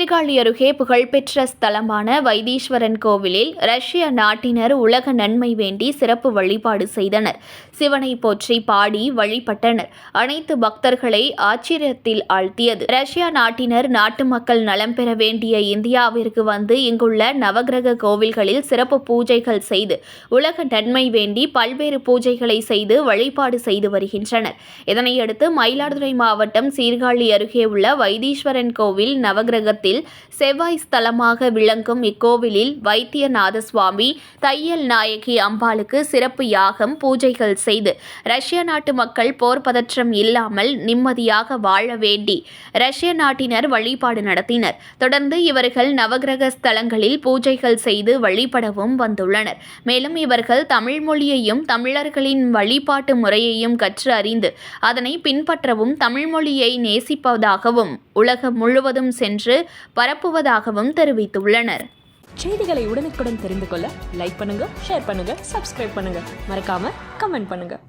சீர்காழி அருகே புகழ்பெற்ற ஸ்தலமான வைத்தீஸ்வரன் கோவிலில் ரஷ்ய நாட்டினர் உலக நன்மை வேண்டி சிறப்பு வழிபாடு செய்தனர். சிவனை போற்றி பாடி வழிபட்டனர். அனைத்து பக்தர்களை ஆச்சரியத்தில் ஆழ்த்தியது. ரஷ்யா நாட்டினர் நாட்டு மக்கள் நலம் பெற வேண்டிய இந்தியாவிற்கு வந்து இங்குள்ள நவக்கிரக கோவில்களில் சிறப்பு பூஜைகள் செய்து உலக நன்மை வேண்டி பல்வேறு பூஜைகளை செய்து வழிபாடு செய்து வருகின்றனர். இதனையடுத்து மயிலாடுதுறை மாவட்டம் சீர்காழி அருகே உள்ள வைத்தீஸ்வரன் கோவில் நவக்கிரகத்தில் செவ்வாய் ஸ்தலமாக விளங்கும் இக்கோவிலில் வைத்தியநாத சுவாமி தையல் நாயகி அம்பாளுக்கு சிறப்பு யாகம் பூஜைகள் செய்து ரஷ்ய நாட்டு மக்கள் போர் பதற்றம் இல்லாமல் நிம்மதியாக வாழ வேண்டி ரஷ்ய நாட்டினர் வழிபாடு நடத்தினர். தொடர்ந்து இவர்கள் நவக்கிரக ஸ்தலங்களில் பூஜைகள் செய்து வழிபடவும் வந்துள்ளனர். மேலும் இவர்கள் தமிழ் மொழியையும் தமிழர்களின் வழிபாட்டு முறையையும் கற்று அறிந்து அதனை பின்பற்றவும் தமிழ் மொழியை நேசிப்பதாகவும் உலகம் முழுவதும் சென்று பரப்புவதாகவும் தெரிவித்துள்ளனர். செய்திகளை உடனுக்குடன் தெரிந்து கொள்ள லைக் பண்ணுங்க ஷேர் பண்ணுங்க சப்ஸ்கிரைப் பண்ணுங்க. மறக்காம கமெண்ட் பண்ணுங்க.